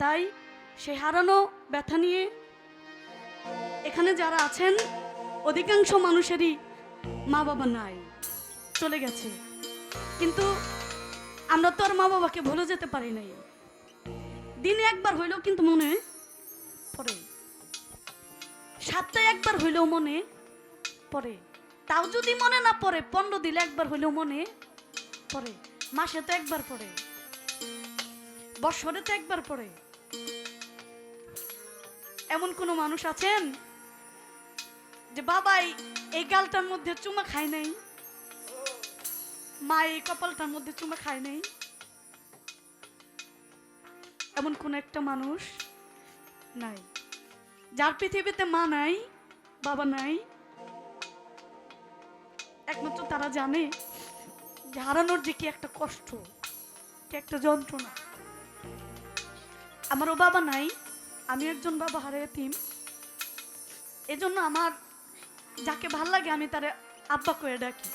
তাই সে হারানো ব্যথা নিয়ে এখানে যারা আছেন, অধিকাংশ মানুষেরই মা বাবা নাই, চলে গেছে। কিন্তু আমরা তো আর মা বাবাকে ভুলে যেতে পারি নাই। দিনে একবার হইলেও কিন্তু মনে পড়ে। সাতটায় একবার হইলেও মনে পড়ে। তাও যদি মনে না পড়ে, পনেরো দিলে একবার হইলেও মনে পড়ে। মাসে তো একবার পড়ে। বছরে তো একবার পড়ে। এমন কোনো মানুষ আছেন? যে বাবাই এই গালটার মধ্যে চুমা খায় নাই? মা এই কপালটার মধ্যে চুমা খায় নাই? এমন কোন একটা মানুষ নাই। যার পৃথিবীতে মা নাই, বাবা নাই, একমাত্র তারা জানে যে হারানোর যে কি একটা কষ্ট, কি একটা যন্ত্রণা। আমারও বাবা নাই আমি একজন বাবা হারে তিম এজন্য আমার যাকে ভালো লাগে আমি তারে আব্বা কয়ে ডাকি,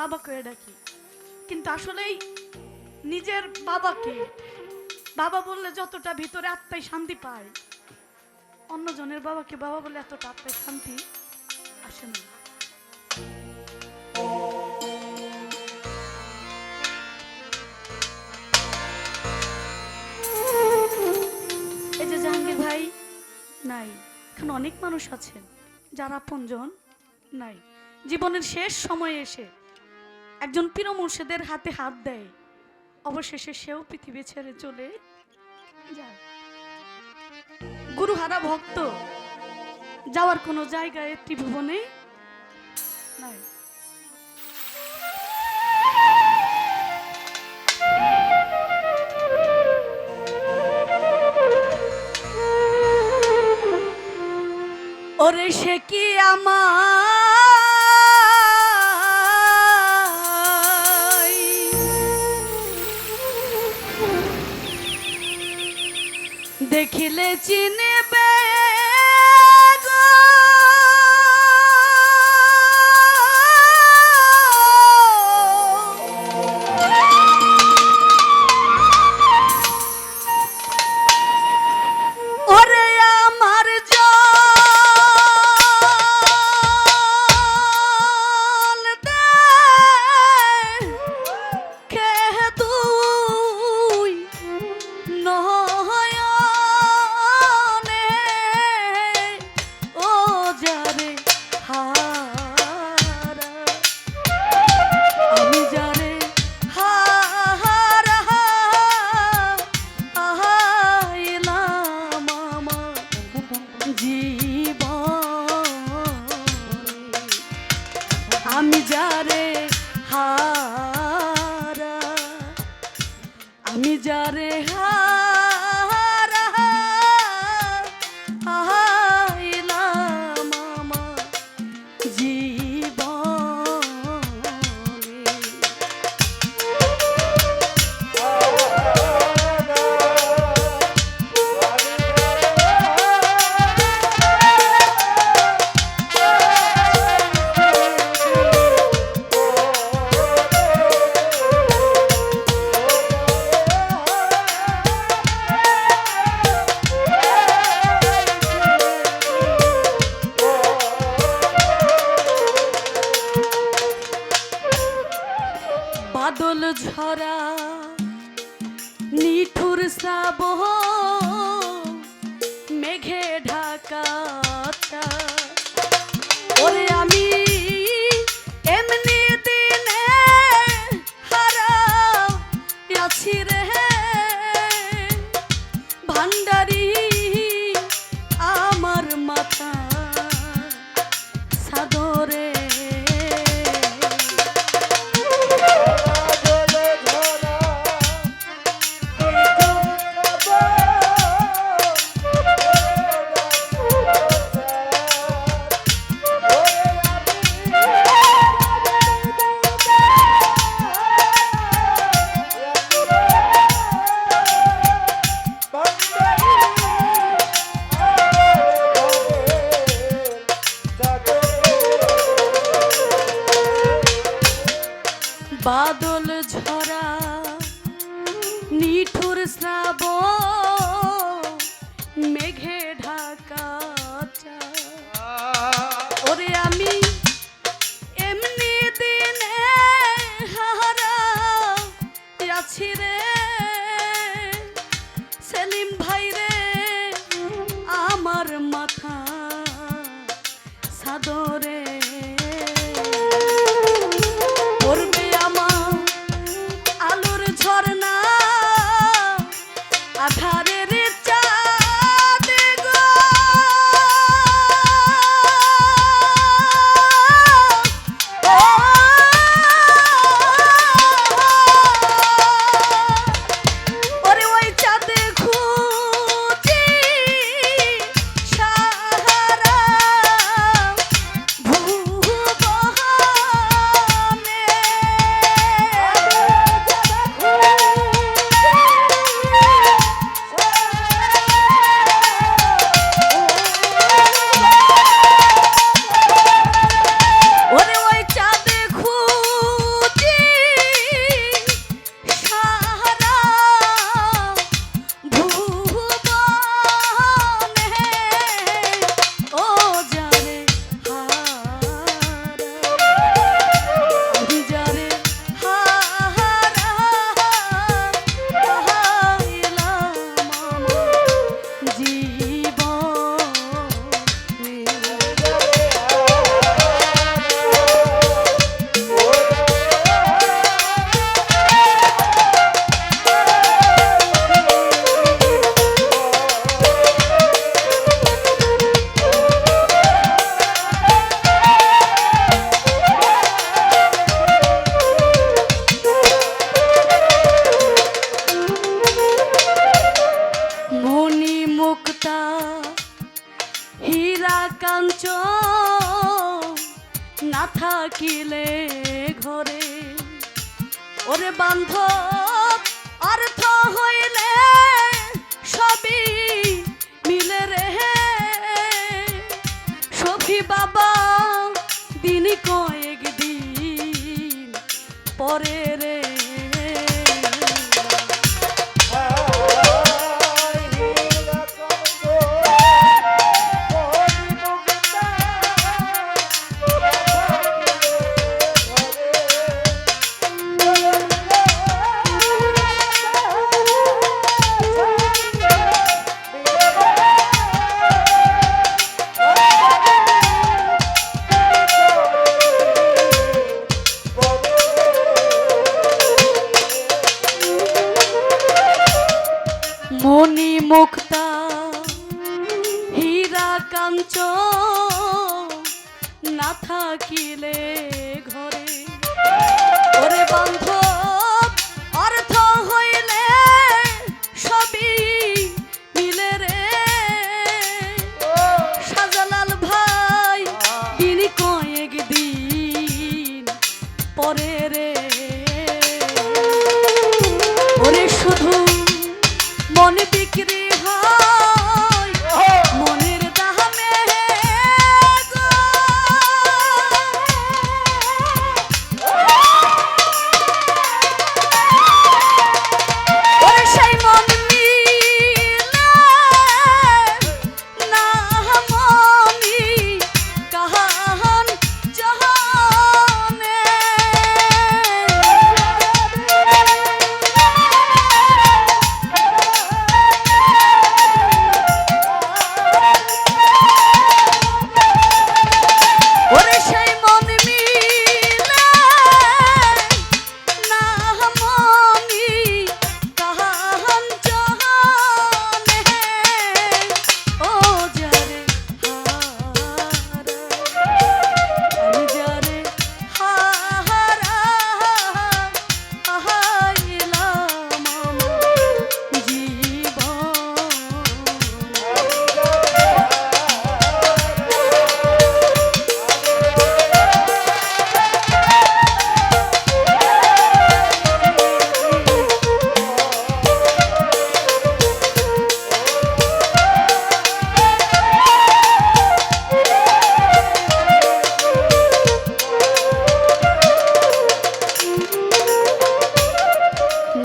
বাবা কয়ে ডাকি। কিন্তু আসলেই নিজের বাবাকে, বাবা বললে যতটা ভিতরে আত্মায় শান্তি পায়, অন্যজনের বাবাকে বাবা বলে এতটা আত্মায় শান্তি আসে না। নাই। এখানে অনেক মানুষ আছেন, যারা আপনজন নাই। জীবনের শেষ সময়ে এসে একজন পীর মুর্শিদের হাতে হাত দেয়। অবশেষে সেও পৃথিবী ছেড়ে চলে যায়। গুরুহারা ভক্ত যাওয়ার কোনো জায়গায় ত্রিভুবনে নাই। ওরে সে কি আমার? দেখিলে চিনবে আমি যারে হারা আমি যারে হারা। দেখি বাবা দিনই কয়েক দিন পরে রে মুক্তা হীরা কাঞ্চ, না থাকিলে ঘরে। ঘরে বন্ধ অর্থ হইলে সবই মিলে রে। সাজালাল ভাই দিন কয়েক দিন পরে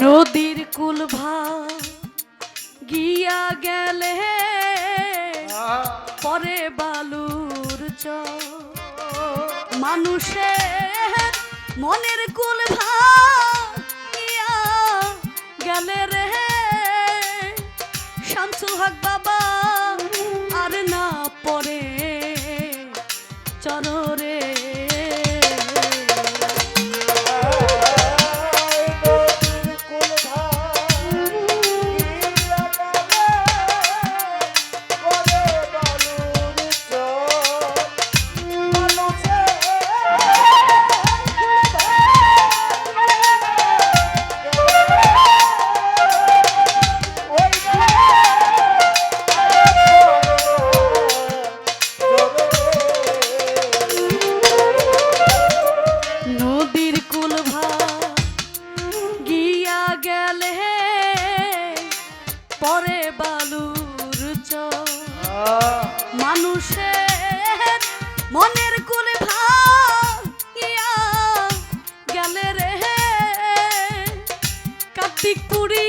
নদীর কুলভা গিয়া গেলে পরে বালুর চ মানুষের মনের কুল গিয়া গেলে রে শামসুল হক পরে বালুর চ মানুষের মনের কুলে ভাগিয়া গেলে রে। কার্তিক পুরী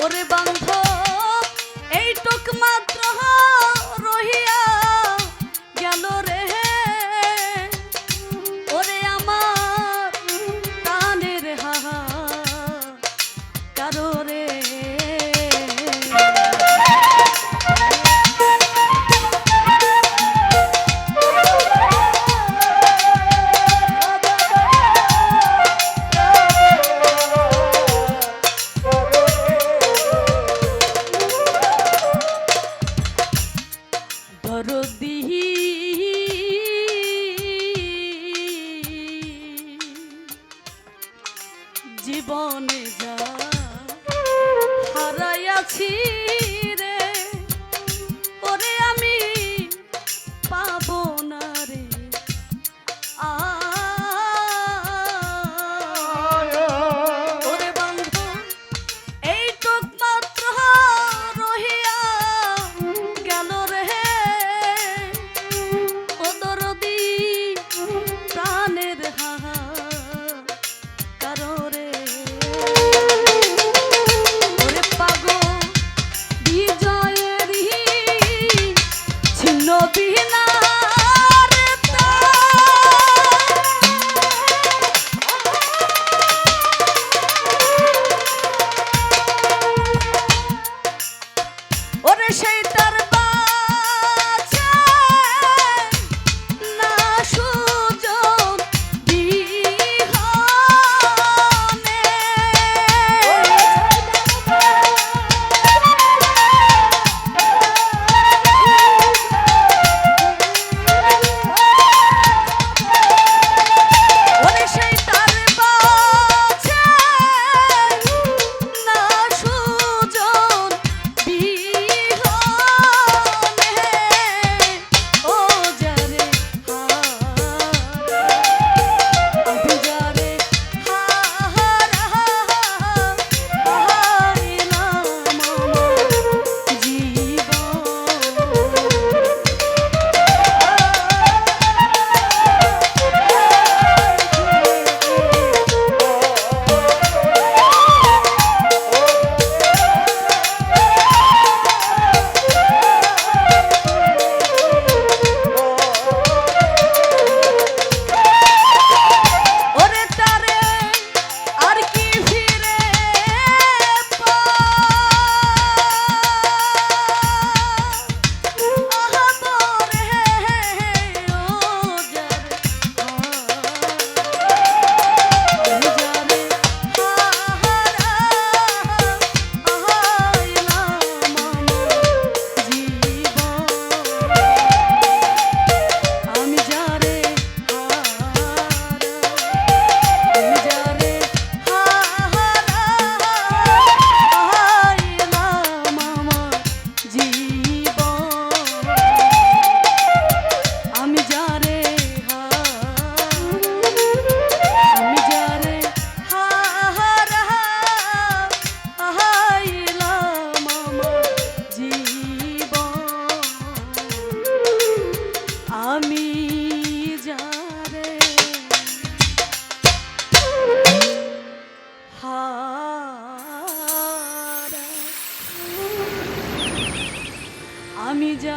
ওরে বান্ধ এই মাত্র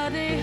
আমি যারে হা